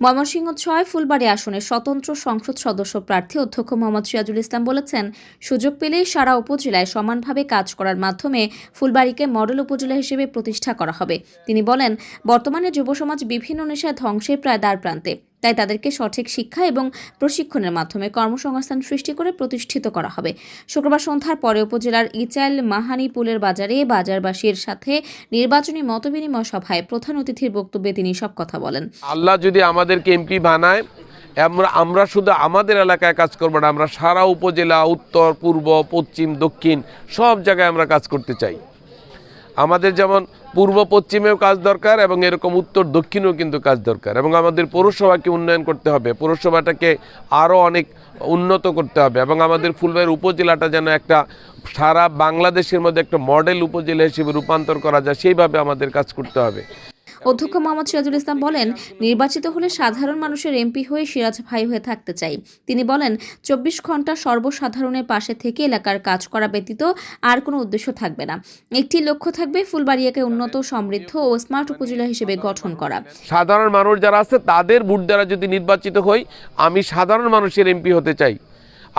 ময়মনসিংহ ছয় ফুলবাড়ি আসনের স্বতন্ত্র সংসদ সদস্য প্রার্থী অধ্যক্ষ মোহাম্মদ সিরাজুল ইসলাম বলেছেন, সুযোগ পেলেই সারা উপজেলায় সমানভাবে কাজ করার মাধ্যমে ফুলবাড়িকে মডেল উপজেলা হিসেবে প্রতিষ্ঠা করা হবে। তিনি বলেন, বর্তমানে যুব সমাজ বিভিন্ন নেশায় ধ্বংসের প্রায় দ্বার প্রান্তে তাই তাদেরকে সঠিক শিক্ষা এবং প্রশিক্ষণের মাধ্যমে কর্মসংস্থান সৃষ্টি করে প্রতিষ্ঠিত করা হবে। শুক্রবার সন্ধ্যার পরে উপজেলার ইচাইল মাহানি পুলের বাজারে বাজারবাসীর সাথে নির্বাচনী মতবিনিময় সভায় প্রধান অতিথির বক্তব্যে তিনি সব কথা বলেন। আল্লাহ যদি আমাদেরকে এমপি বানায়, আমরা আমরা শুধু আমাদের এলাকায় কাজ করব না, আমরা সারা উপজেলা, উত্তর, পূর্ব, পশ্চিম, দক্ষিণ সব জায়গায় আমরা কাজ করতে চাই। আমাদের যেমন পূর্ব পশ্চিমেও কাজ দরকার এবং এরকম উত্তর দক্ষিণেও কিন্তু কাজ দরকার এবং আমাদের পৌরসভাকে উন্নয়ন করতে হবে, পৌরসভাটাকে আরও অনেক উন্নত করতে হবে এবং আমাদের ফুলবাইয়ের উপজেলাটা যেন একটা সারা বাংলাদেশের মধ্যে একটা মডেল উপজেলা হিসেবে রূপান্তর করা যায়, সেইভাবে আমাদের কাজ করতে হবে। অধ্যক্ষ মোহাম্মদ সিরাজুল ইসলাম বলেন, নির্বাচিত হলে সাধারণ মানুষের এমপি হয়ে সিরাজ ভাই হয়ে থাকতে চাই। তিনি বলেন, চব্বিশ ঘণ্টা সর্বসাধারণের পাশে থেকে এলাকার কাজ করা ব্যতীত আর কোনো উদ্দেশ্য থাকবে না। একটি লক্ষ্য থাকবে ফুলবাড়িয়াকে উন্নত, সমৃদ্ধ ও স্মার্ট উপজেলা হিসেবে গঠন করা। সাধারণ মানুষ যারা আছে, তাদের ভোট দ্বারা যদি নির্বাচিত হই, আমি সাধারণ মানুষের এমপি হতে চাই।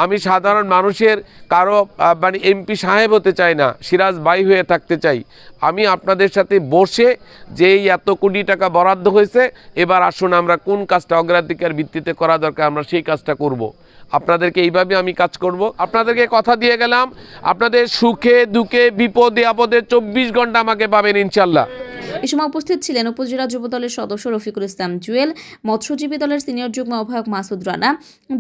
আমি সাধারণ মানুষের কারও মানে এমপি সাহেব হতে চাই না সিরাজ বাই হয়ে থাকতে চাই। আমি আপনাদের সাথে বসে যে এই এত কোটি টাকা বরাদ্দ হয়েছে, এবার আসুন আমরা কোন কাজটা অগ্রাধিকার ভিত্তিতে করা দরকার, আমরা সেই কাজটা করব। আপনাদেরকে এইভাবে আমি কাজ করব। আপনাদেরকে কথা দিয়ে গেলাম, আপনাদের সুখে দুঃখে বিপদে আপদে চব্বিশ ঘণ্টা আমাকে পাবেন ইনশাল্লাহ। এ সময় উপস্থিত ছিলেন উপজেলা যুব দলের সদস্য রফিকুল ইসলাম জুয়েল, মৎস্যজীবী দলের সিনিয়র যুগ্ম আহ্বায়ক মাসুদ রানা,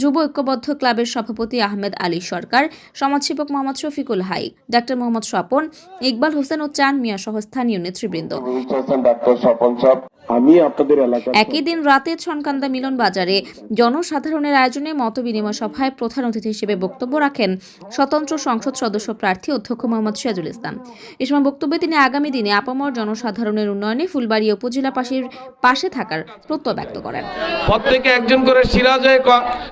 যুব ঐক্যবদ্ধ ক্লাবের সভাপতি আহমেদ আলী সরকার, সমাজসেবক মোহাম্মদ শফিকুল হাই, ডাক্তার মোহাম্মদ স্বপন, ইকবাল হোসেন ও চান মিয়া সহ স্থানীয় নেতৃবৃন্দ। আমি আপনাদের এলাকার একই দিন রাতে ছনকান্দা মিলন বাজারে জনসাধারণের আয়োজনে মতবিনিময় সভায় প্রধান অতিথি হিসেবে বক্তব্য রাখেন স্বতন্ত্র সংসদ সদস্য প্রার্থী অধ্যক্ষ মোহাম্মদ সিরাজুল ইসলাম। এ সময় বক্তব্যে তিনি আগামী দিনে আপামর জনসাধারণের উন্নয়নে ফুলবাড়ি উপজেলা পাশের পাশে থাকার প্রত্যয় ব্যক্ত করেন। প্রত্যেকে একজন করে সিরাজ হয়ে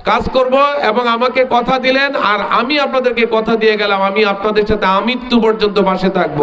কাজ করব এবং আমাকে কথা দিলেন আর আমি আপনাদেরকে কথা দিয়ে গেলাম। আমি আপনাদের সাথে আমৃত্যু পর্যন্ত পাশে থাকব।